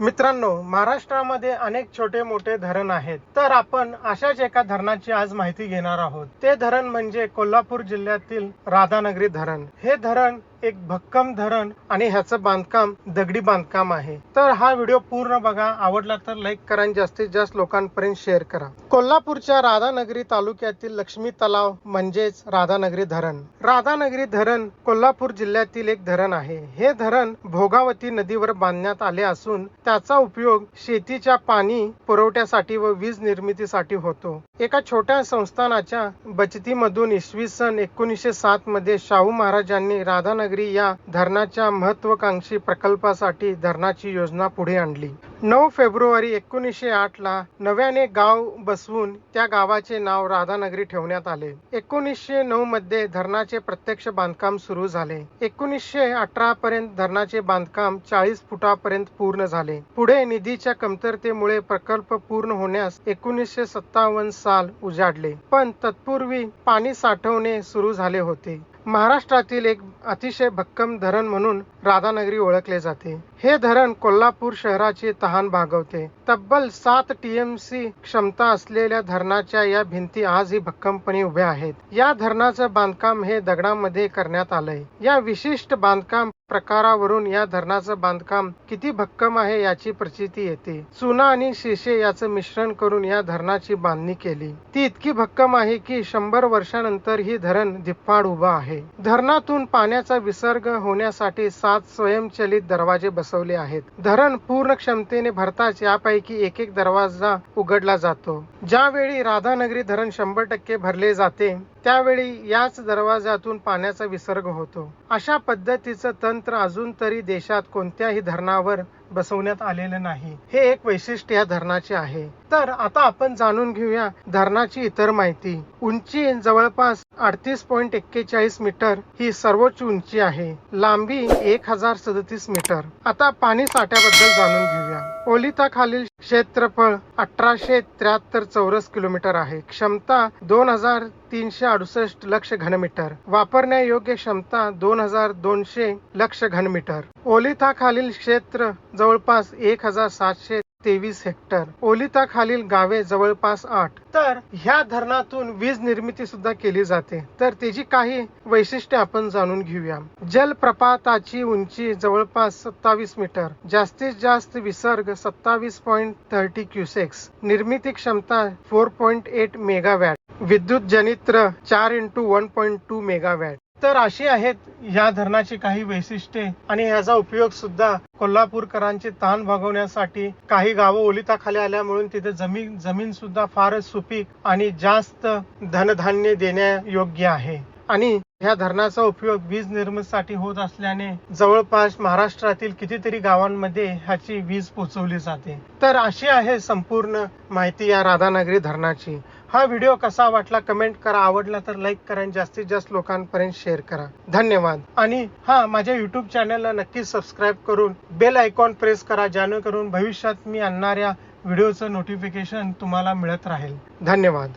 मित्रांनो महाराष्ट्रामध्ये अनेक छोटे मोठे धरण आहेत. तर आपण अशाच एका धरणाची आज माहिती घेणार आहोत. ते धरण म्हणजे कोल्हापूर जिल्ह्यातील राधानगरी धरण. हे धरण एक भक्कम धरण आणि ह्याचं बांधकाम दगडी बांधकाम आहे. तर हा व्हिडिओ पूर्ण बघा. आवडला तर लाईक करा आणि जास्तीत जास्त लोकांपर्यंत शेअर करा. कोल्हापूरच्या राधानगरी तालुक्यातील लक्ष्मी तलाव म्हणजेच राधानगरी धरण. राधानगरी धरण कोल्हापूर जिल्ह्यातील एक धरण आहे. हे धरण भोगावती नदीवर बांधण्यात आले असून त्याचा उपयोग शेतीच्या पाणी पुरवठ्यासाठी व वीज निर्मितीसाठी होतो. एका छोट्या संस्थानाच्या बचतीमधून इसवी सन एकोणीसशे सात मध्ये शाहू महाराजांनी राधानगरी या धरणाच्या महत्वाकांक्षी प्रकल्पासाठी धरणाची योजना पुढे आणली. नऊ फेब्रुवारी एकोणीसशे आठ ला नव्याने गाव बसवून त्या गावाचे नाव राधानगरी ठेवण्यात आले. एकोणीसशे नऊ मध्ये धरणाचे प्रत्यक्ष बांधकाम सुरू झाले. एकोणीसशे अठरा पर्यंत धरणाचे बांधकाम चाळीस फुटापर्यंत पूर्ण झाले. पुढे निधीच्या कमतरतेमुळे प्रकल्प पूर्ण होण्यास एकोणीसशे सत्तावन्न साल उजाडले. पण तत्पूर्वी पाणी साठवणे सुरू झाले होते. महाराष्ट्रातील एक अतिशय भक्कम धरण म्हणून राधानगरी ओळखले जाते. हे धरण कोल्हापूर शहराची तहान भागवते. तब्बल सात टीएमसी क्षमता असलेल्या धरणाच्या या भिंती आजही भक्कमपणे उभ्या आहेत. या धरणाचं बांधकाम हे दगडामध्ये करण्यात आलंय. या विशिष्ट बांधकाम प्रकारावरून या धरणाचं बांधकाम किती भक्कम आहे याची प्रचिती येते. चुना आणि शिशे याचं मिश्रण करून या धरणाची बांधणी केली. ती इतकी भक्कम आहे की शंभर वर्षानंतर ही धरण धिप्पाड उभा आहे. धरणातून पाण्याचा विसर्ग होण्यासाठी सात स्वयंचलित दरवाजे बसवले आहेत. धरण पूर्ण क्षमतेने भरताच यापैकी एक एक दरवाजा उघडला जातो. ज्यावेळी राधानगरी धरण शंभर टक्के भरले जाते त्यावेळी याच दरवाजातून पाण्याचा विसर्ग होतो. अशा पद्धतीचं तंत्र अजून तरी देशात कोणत्याही धरणावर बसवण्यात आलेलं नाही. हे एक वैशिष्ट्य या धरणाचे आहे. तर आता आपण जाणून घेऊया धरणाची इतर माहिती. उंची जवळपास अडतीस पॉईंट एक्केचाळीस मीटर ही सर्वोच्च उंची आहे. लांबी एक हजार सदतीस मीटर. आता पाणी साठ्याबद्दल जाणून घेऊया. ओलिता खालील क्षेत्रफळ अठराशे त्र्याहत्तर चौरस किलोमीटर आहे. क्षमता दोन हजार तीनशे अडुसष्ट लक्ष घनमीटर वापरण्यायोग्य क्षमता दोन हजार दोनशे लक्ष घनमीटर ओलिताखालील क्षेत्र जवळपास एक हजार सातशे तेवीस हेक्टर ओलिताखालील गावे जवळपास आठ. तर ह्या धरणातून वीज निर्मिती सुद्धा केली जाते. तर त्याची काही वैशिष्ट्ये आपण जाणून घेऊया. जलप्रपाताची उंची जवळपास सत्तावीस मीटर जास्तीत जास्त विसर्ग सत्तावीस पॉईंट थर्टी क्युसेक्स निर्मिती क्षमता फोर पॉईंट एट मेगावॅट विद्युत जनित्र चार into one point two megawatt तर अशी आहेत या धरणाची काही वैशिष्ट्ये आणि ह्याचा उपयोग सुद्धा कोल्हापूरकरांचे ताण भागवण्यासाठी काही गावं ओलिताखाली आल्यामुळे तिथे जमीन जमीन सुद्धा फारच सुपीक आणि जास्त धनधान्य देण्यायोग्य आहे. आणि ह्या धरणाचा उपयोग वीज निर्मितीसाठी होत असल्याने जवळपास महाराष्ट्रातील कितीतरी गावांमध्ये ह्याची वीज पोहोचवली जाते. तर अशी आहे संपूर्ण माहिती या राधानगरी धरणाची. हा व्हिडिओ कसा वाटला कमेंट करा. आवडला तर लाईक करा आणि जास्तीत जास्त लोकांपर्यंत शेअर करा. धन्यवाद. आणि हा माझ्या युट्यूब चॅनलला नक्कीच सबस्क्राईब करून बेल आयकॉन प्रेस करा जेणेकरून भविष्यात मी आणणाऱ्या व्हिडिओचं नोटिफिकेशन तुम्हाला मिळत राहील. धन्यवाद.